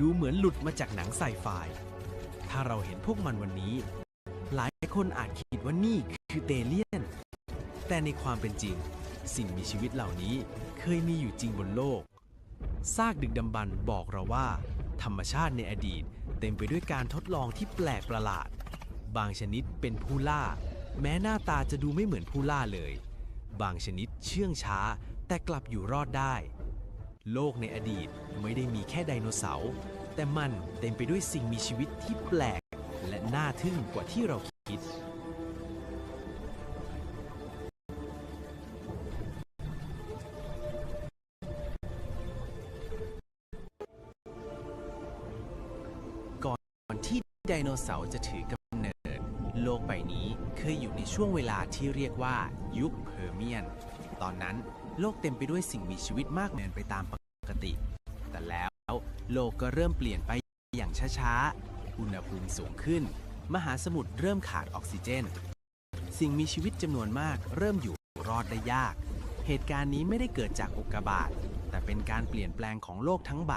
ดูเหมือนหลุดมาจากหนังไซไฟ ถ้าเราเห็นพวกมันวันนี้ หลายคนอาจคิดว่านี่คือเตเลียน แต่ในความเป็นจริง สิ่งมีชีวิตเหล่านี้เคยมีอยู่จริงบนโลก ซากดึกดำบรรพ์บอกเราว่า ธรรมชาติในอดีตเต็มไปด้วยการทดลองที่แปลกประหลาด บางชนิดเป็นผู้ล่า แม้หน้าตาจะดูไม่เหมือนผู้ล่าเลย บางชนิดเชื่องช้าแต่กลับอยู่รอดได้ โลกในอดีตไม่ได้มีแค่ไดโนเสาร์ แต่มันเต็มไปด้วยสิ่งมีชีวิตที่แปลก และน่าทึ่งกว่าที่เราคิด ก่อนที่ไดโนเสาร์จะถือกำเนิด โลกใบนี้เคยอยู่ในช่วงเวลาที่เรียกว่ายุคเพอร์เมียน ตอนนั้นโลกเต็มไปด้วยสิ่งมีชีวิตมากเนินไปตามป ติ แต่แล้วโลกก็เริ่มเปลี่ยนไปอย่างช้าๆ อุณหภูมิสูงขึ้น มหาสมุทรเริ่มขาดออกซิเจน สิ่งมีชีวิตจำนวนมากเริ่มอยู่รอดได้ยาก เหตุการณ์นี้ไม่ได้เกิดจากอุกกาบาต แต่เป็นการเปลี่ยนแปลงของโลกทั้งใบ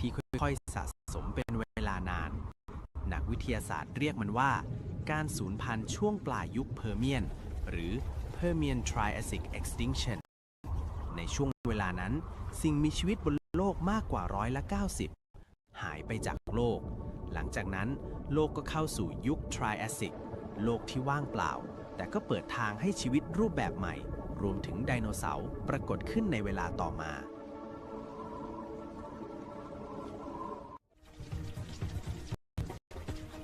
ที่ค่อยๆสะสมเป็นเวลานาน นักวิทยาศาสตร์เรียกมันว่า การสูญพันธุ์ช่วงปลายยุคเพอร์เมียน หรือ Permian Triassic Extinction ในช่วงเวลานั้น สิ่งมีชีวิตบนโลกมากกว่าร้อยละ90 หายไปจากโลก หลังจากนั้นโลกก็เข้าสู่ยุค Triassic โลกที่ว่างเปล่า แต่ก็เปิดทางให้ชีวิตรูปแบบใหม่ รวมถึงไดโนเสาร์ปรากฏขึ้นในเวลาต่อมา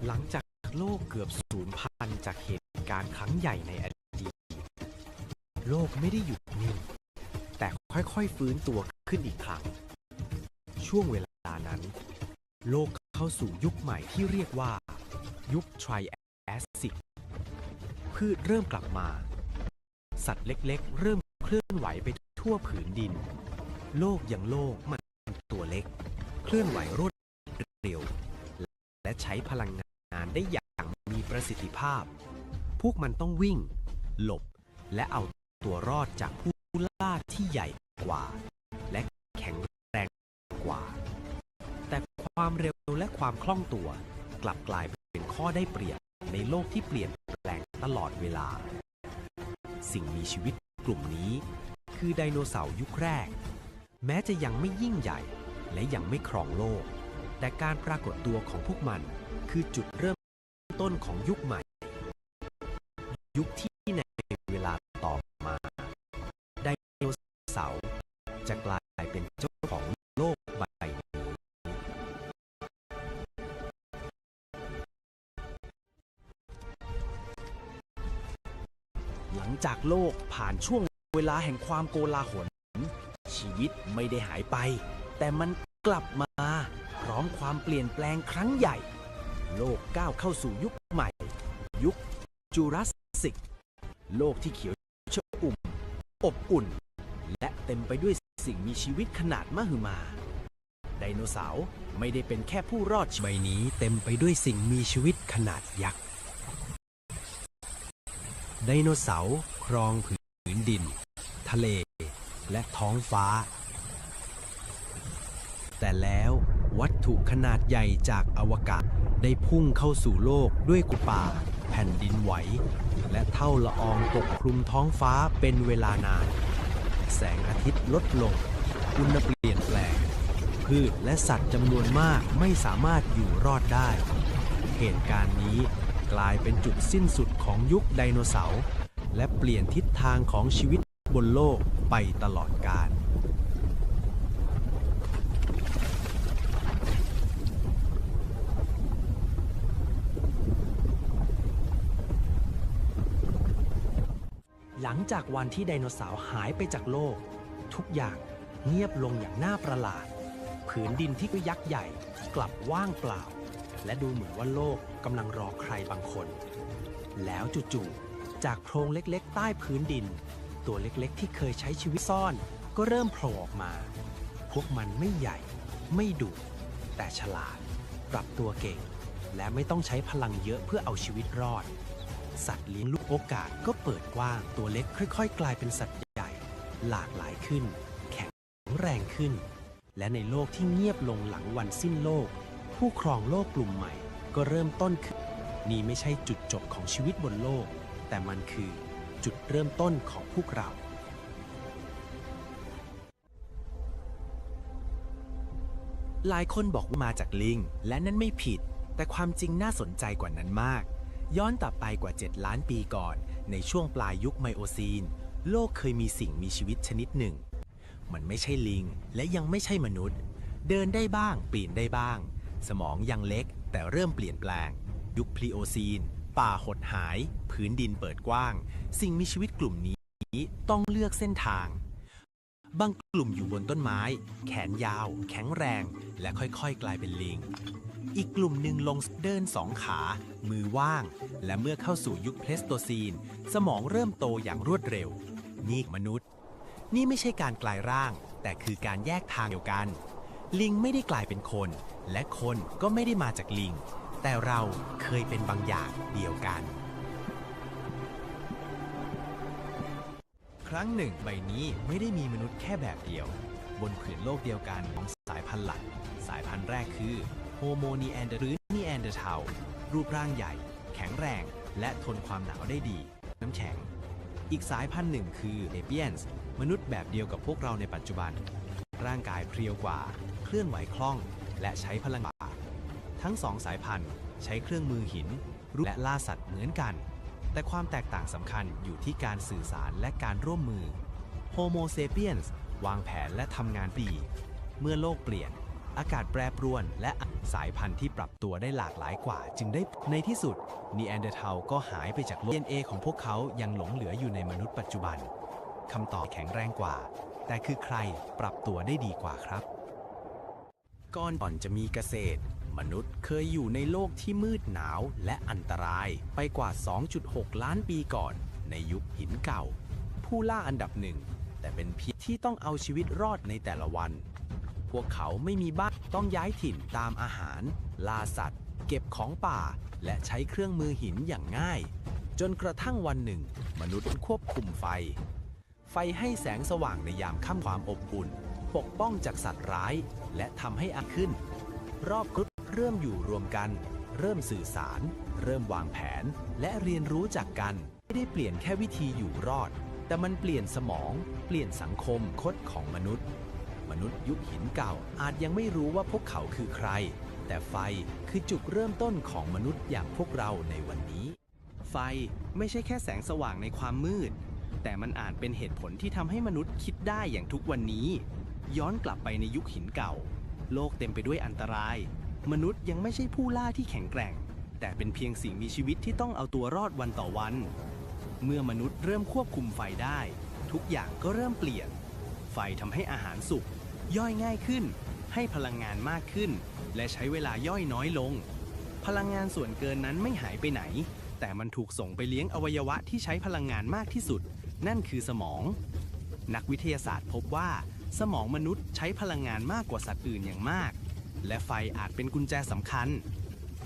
หลังจากโลกเกือบสูญพันธุ์จากเหตุการณ์ครั้งใหญ่ในอดีต โลกไม่ได้หยุดนิ่ง ค่อยๆฟื้นตัวขึ้นอีกครั้ง ช่วงเวลานั้น โลกเข้าสู่ยุคใหม่ที่เรียกว่า ยุคไทรแอสซิกพืชเริ่มกลับมา สัตว์เล็กๆ เริ่มเคลื่อนไหวไปทั่วผืนดิน โลกอย่างโลกมันตัวเล็ก เคลื่อนไหวรวดเร็ว และใช้พลังงานได้อย่างมีประสิทธิภาพ พวกมันต้องวิ่ง หลบและเอาตัวรอดจากผู้ ล่าที่ใหญ่กว่า และแข็งแรงกว่า แต่ความเร็วและความคล่องตัว กลับกลายเป็นข้อได้เปรียบในโลกที่เปลี่ยนแปลงตลอดเวลา สิ่งมีชีวิตกลุ่มนี้ คือไดโนเสาร์ยุคแรก แม้จะยังไม่ยิ่งใหญ่ และยังไม่ครองโลก แต่การปรากฏตัวของพวกมันคือจุดเริ่มต้นของยุคใหม่ ยุคที่ใน จากโลกผ่านช่วงเวลาแห่งความโกลาหล ชีวิตไม่ได้หายไป แต่มันกลับมา พร้อมความเปลี่ยนแปลงครั้งใหญ่ โลกก้าวเข้าสู่ยุคใหม่ ยุคจูราสสิก โลกที่เขียวชอุ่ม อบอุ่น และเต็มไปด้วยสิ่งมีชีวิตขนาดมหึมา ไดโนเสาร์ไม่ได้เป็นแค่ผู้รอดใบนี้เต็มไปด้วยสิ่งมีชีวิตขนาดยักษ์ ไดโนเสาร์ครองผืนดิน ทะเล และท้องฟ้า แต่แล้ววัตถุขนาดใหญ่จากอวกาศได้พุ่งเข้าสู่โลกด้วยกุป่า แผ่นดินไหว และเท่าละอองปกคลุมท้องฟ้าเป็นเวลานาน แสงอาทิตย์ลดลง อุณหภูมิเปลี่ยนแปลง พืชและสัตว์จำนวนมากไม่สามารถอยู่รอดได้ เหตุการณ์นี้ กลายเป็นจุดสิ้นสุดของยุคไดโนเสาร์และเปลี่ยนทิศทางของชีวิตบนโลกไปตลอดกาลหลังจากวันที่ไดโนเสาร์หายไปจากโลก ทุกอย่างเงียบลงอย่างน่าประหลาด ผืนดินที่ยักษ์ใหญ่กลับว่างเปล่า และดูเหมือนว่าโลกกำลังรอใครบางคน แล้วจู่ๆ จากโพรงเล็กๆ ใต้พื้นดิน ตัวเล็กๆ ที่เคยใช้ชีวิตซ่อน ก็เริ่มโผล่ออกมา พวกมันไม่ใหญ่ ไม่ดุแต่ฉลาด ปรับตัวเก่ง และไม่ต้องใช้พลังเยอะเพื่อเอาชีวิตรอด สัตว์เลี้ยงลูกโอกาสก็เปิดกว้างตัวเล็กค่อยๆ กลายเป็นสัตว์ใหญ่ หลากหลายขึ้น แข็งแรงขึ้น และในโลกที่เงียบลงหลังวันสิ้นโลก ผู้ครองโลกกลุ่มใหม่ก็เริ่มต้นขึ้นนี่ไม่ใช่จุดจบของชีวิตบนโลก แต่มันคือจุดเริ่มต้นของพวกเรา หลายคนบอกว่ามาจากลิง และนั่นไม่ผิด แต่ความจริงน่าสนใจกว่านั้นมาก ย้อนกลับไปกว่า 7 ล้านปีก่อน ในช่วงปลายยุคไมโอซีน โลกเคยมีสิ่งมีชีวิตชนิดหนึ่ง มันไม่ใช่ลิง และยังไม่ใช่มนุษย์ เดินได้บ้าง ปีนได้บ้าง สมองยังเล็กแต่เริ่มเปลี่ยนแปลง ยุคพลีโอซีน ป่าหดหาย พื้นดินเปิดกว้าง สิ่งมีชีวิตกลุ่มนี้ต้องเลือกเส้นทาง บางกลุ่มอยู่บนต้นไม้ แขนยาว แข็งแรง และค่อยๆ กลายเป็นลิง อีกกลุ่มหนึ่งลงเดินสองขา มือว่าง และเมื่อเข้าสู่ยุคเพลสโตซีน สมองเริ่มโตอย่างรวดเร็ว นี่มนุษย์ นี่ไม่ใช่การกลายร่าง แต่คือการแยกทางเดียวกัน ลิงไม่ได้กลายเป็นคน และคนก็ไม่ได้มาจากลิง แต่เราเคยเป็นบางอย่างเดียวกัน ครั้งหนึ่งใบนี้ไม่ได้มีมนุษย์แค่แบบเดียว บนผืนโลกเดียวกันของสายพันธุ์หลัก สายพันธุ์แรกคือโฮโมนีแอนเดหรือนีแอนเดอร์เทลรูปร่างใหญ่ แข็งแรง และทนความหนาวได้ดี น้ำแข็ง อีกสายพันธุ์หนึ่งคือเอเปียนส์มนุษย์แบบเดียวกับพวกเราในปัจจุบัน ร่างกายเพรียวกว่า เคลื่อนไหวคล่อง และใช้พลังกว่าทั้งสองสายพันธุ์ใช้เครื่องมือหินรูปและล่าสัตว์เหมือนกัน แต่ความแตกต่างสำคัญอยู่ที่การสื่อสารและการร่วมมือ Homo sapiens วางแผนและทำงานดีเมื่อโลกเปลี่ยน อากาศแปรปรวน และสายพันธุ์ที่ปรับตัวได้หลากหลายกว่าจึงได้ในที่สุดนีแอนเดอร์เทลก็หายไปจากโลก DNA ของพวกเขายังหลงเหลืออยู่ในมนุษย์ปัจจุบันคำตอบแข็งแรงกว่า แต่คือใครปรับตัวได้ดีกว่าครับ ก่อนก่อนจะมีเกษตร มนุษย์เคยอยู่ในโลกที่มืดหนาวและอันตรายไปกว่า 2.6 ล้านปีก่อน ในยุคหินเก่า ผู้ล่าอันดับหนึ่ง แต่เป็นเพียงที่ต้องเอาชีวิตรอดในแต่ละวัน พวกเขาไม่มีบ้านต้องย้ายถิ่นตามอาหาร ล่าสัตว์ เก็บของป่า และใช้เครื่องมือหินอย่างง่าย จนกระทั่งวันหนึ่ง มนุษย์ควบคุมไฟ ไฟให้แสงสว่างในยามค่ำความอบอุ่น ปกป้องจากสัตว์ร้าย และทำให้อาขึ้น รอบกรุ๊ปเริ่มอยู่รวมกัน เริ่มสื่อสาร เริ่มวางแผน และเรียนรู้จากกัน ไม่ได้เปลี่ยนแค่วิธีอยู่รอด แต่มันเปลี่ยนสมอง เปลี่ยนสังคมคดของมนุษย์ มนุษย์ยุคหินเก่าอาจยังไม่รู้ว่าพวกเขาคือใคร แต่ไฟคือจุดเริ่มต้นของมนุษย์อย่างพวกเราในวันนี้ ไฟไม่ใช่แค่แสงสว่างในความมืด แต่มันอาจเป็นเหตุผลที่ทำให้มนุษย์คิดได้อย่างทุกวันนี้ ย้อนกลับไปในยุคหินเก่า โลกเต็มไปด้วยอันตราย มนุษย์ยังไม่ใช่ผู้ล่าที่แข็งแกร่ง แต่เป็นเพียงสิ่งมีชีวิตที่ต้องเอาตัวรอดวันต่อวัน เมื่อมนุษย์เริ่มควบคุมไฟได้ ทุกอย่างก็เริ่มเปลี่ยน ไฟทำให้อาหารสุกย่อยง่ายขึ้น ให้พลังงานมากขึ้น และใช้เวลาย่อยน้อยลง พลังงานส่วนเกินนั้นไม่หายไปไหน แต่มันถูกส่งไปเลี้ยงอวัยวะที่ใช้พลังงานมากที่สุด นั่นคือสมอง นักวิทยาศาสตร์พบว่า สมองมนุษย์ใช้พลังงานมากกว่าสัตว์อื่นอย่างมาก และไฟอาจเป็นกุญแจสำคัญ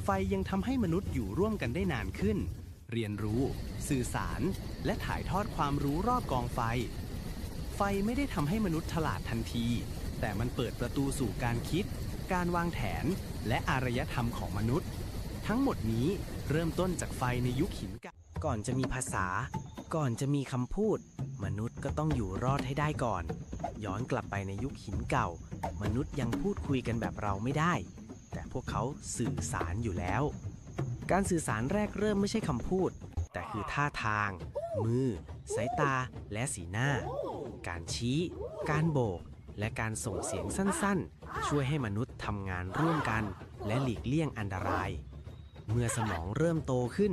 ไฟยังทำให้มนุษย์อยู่ร่วมกันได้นานขึ้น เรียนรู้ สื่อสาร และถ่ายทอดความรู้รอบกองไฟ ไฟไม่ได้ทำให้มนุษย์ฉลาดทันที แต่มันเปิดประตูสู่การคิด การวางแผน และอารยธรรมของมนุษย์ ทั้งหมดนี้เริ่มต้นจากไฟในยุคหินกก่อนจะมีภาษา ก่อนจะมีคำพูด มนุษย์ก็ต้องอยู่รอดให้ได้ก่อน ย้อนกลับไปในยุคหินเก่า มนุษย์ยังพูดคุยกันแบบเราไม่ได้ แต่พวกเขาสื่อสารอยู่แล้ว การสื่อสารแรกเริ่มไม่ใช่คำพูด แต่คือท่าทาง มือ สายตา และสีหน้า การชี้ การโบก และการส่งเสียงสั้นๆ ช่วยให้มนุษย์ทำงานร่วมกัน และหลีกเลี่ยงอันตราย เมื่อสมองเริ่มโตขึ้น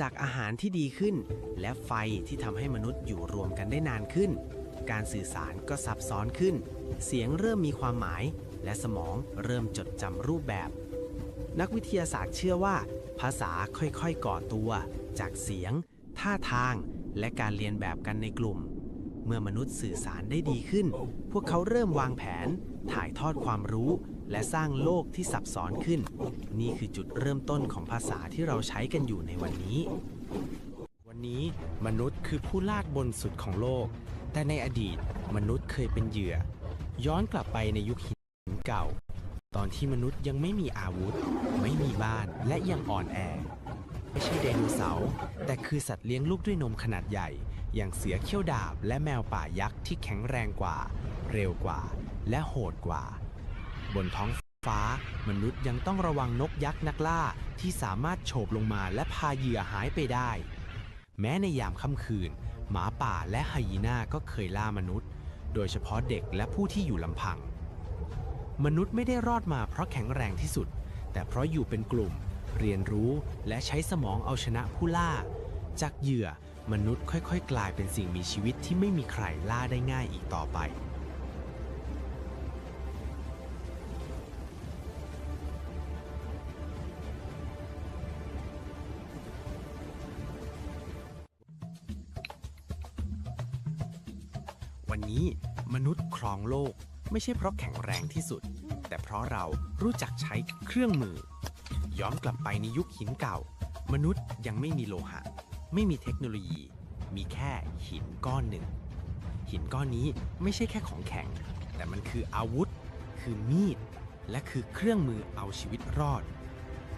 จากอาหารที่ดีขึ้น และไฟที่ทำให้มนุษย์อยู่รวมกันได้นานขึ้น การสื่อสารก็ซับซ้อนขึ้น เสียงเริ่มมีความหมาย และสมองเริ่มจดจำรูปแบบ นักวิทยาศาสตร์เชื่อว่า ภาษาค่อยๆก่อตัว จากเสียง ท่าทาง และการเรียนแบบกันในกลุ่ม เมื่อมนุษย์สื่อสารได้ดีขึ้น พวกเขาเริ่มวางแผน ถ่ายทอดความรู้ และสร้างโลกที่ซับซ้อนขึ้น นี่คือจุดเริ่มต้นของภาษาที่เราใช้กันอยู่ในวันนี้ วันนี้มนุษย์คือผู้ลากบนสุดของโลก แต่ในอดีตมนุษย์เคยเป็นเหยื่อ ย้อนกลับไปในยุคหินเก่า ตอนที่มนุษย์ยังไม่มีอาวุธ ไม่มีบ้านและยังอ่อนแอ ไม่ใช่ไดโนเสาร์แต่คือสัตว์เลี้ยงลูกด้วยนมขนาดใหญ่ อย่างเสือเขี้ยวดาบและแมวป่ายักษ์ที่แข็งแรงกว่า เร็วกว่า และโหดกว่า บนท้องฟ้ามนุษย์ยังต้องระวังนกยักษ์นักล่าที่สามารถโฉบลงมาและพาเหยื่อหายไปได้ แม้ในยามค่ำคืน หมาป่าและไฮยีน่าก็เคยล่ามนุษย์ โดยเฉพาะเด็กและผู้ที่อยู่ลำพัง มนุษย์ไม่ได้รอดมาเพราะแข็งแรงที่สุด แต่เพราะอยู่เป็นกลุ่ม เรียนรู้และใช้สมองเอาชนะผู้ล่า จากเหยื่อมนุษย์ค่อยๆ กลายเป็นสิ่งมีชีวิตที่ไม่มีใครล่าได้ง่ายอีกต่อไป องโลก ไม่ใช่เพราะแข็งแรงที่สุด แต่เพราะเรารู้จักใช้เครื่องมือ ย้อนกลับไปในยุคหินเก่า มนุษย์ยังไม่มีโลหะ ไม่มีเทคโนโลยี มีแค่หินก้อนหนึ่ง หินก้อนนี้ไม่ใช่แค่ของแข็ง แต่มันคืออาวุธ คือมีด และคือเครื่องมือเอาชีวิตรอด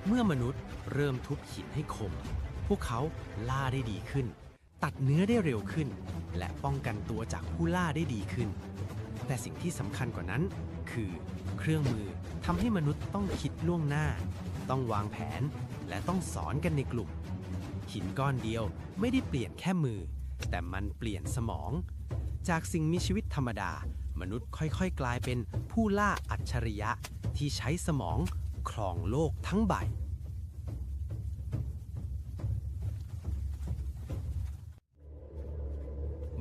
เมื่อมนุษย์เริ่มทุบหินให้คม พวกเขาล่าได้ดีขึ้น ตัดเนื้อได้เร็วขึ้น และป้องกันตัวจากผู้ล่าได้ดีขึ้น แต่สิ่งที่สำคัญกว่านั้น คือ เครื่องมือทำให้มนุษย์ต้องคิดล่วงหน้า ต้องวางแผน และต้องสอนกันในกลุ่ม หินก้อนเดียวไม่ได้เปลี่ยนแค่มือ แต่มันเปลี่ยนสมอง จากสิ่งมีชีวิตธรรมดา มนุษย์ค่อยๆ กลายเป็นผู้ล่าอัจฉริยะที่ใช้สมองครองโลกทั้งใบ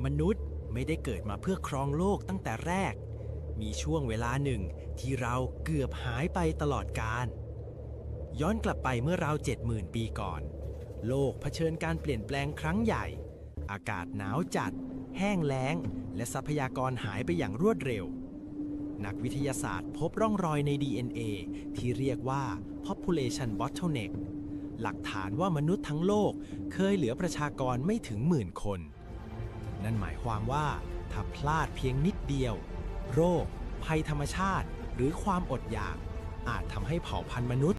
มนุษย์ ไม่ได้เกิดมาเพื่อครองโลกตั้งแต่แรก มีช่วงเวลาหนึ่งที่เราเกือบหายไปตลอดกาลย้อนกลับไปเมื่อราว70,000 ปีก่อน โลกเผชิญการเปลี่ยนแปลงครั้งใหญ่ อากาศหนาวจัด แห้งแล้ง และทรัพยากรหายไปอย่างรวดเร็ว นักวิทยาศาสตร์พบร่องรอยใน DNA ที่เรียกว่า population bottleneck หลักฐานว่ามนุษย์ทั้งโลกเคยเหลือประชากรไม่ถึงหมื่นคน นั่นหมายความว่า ถ้าพลาดเพียงนิดเดียว โรค ภัยธรรมชาติ หรือความอดอยาก อาจทำให้เผ่าพันธุ์มนุษย์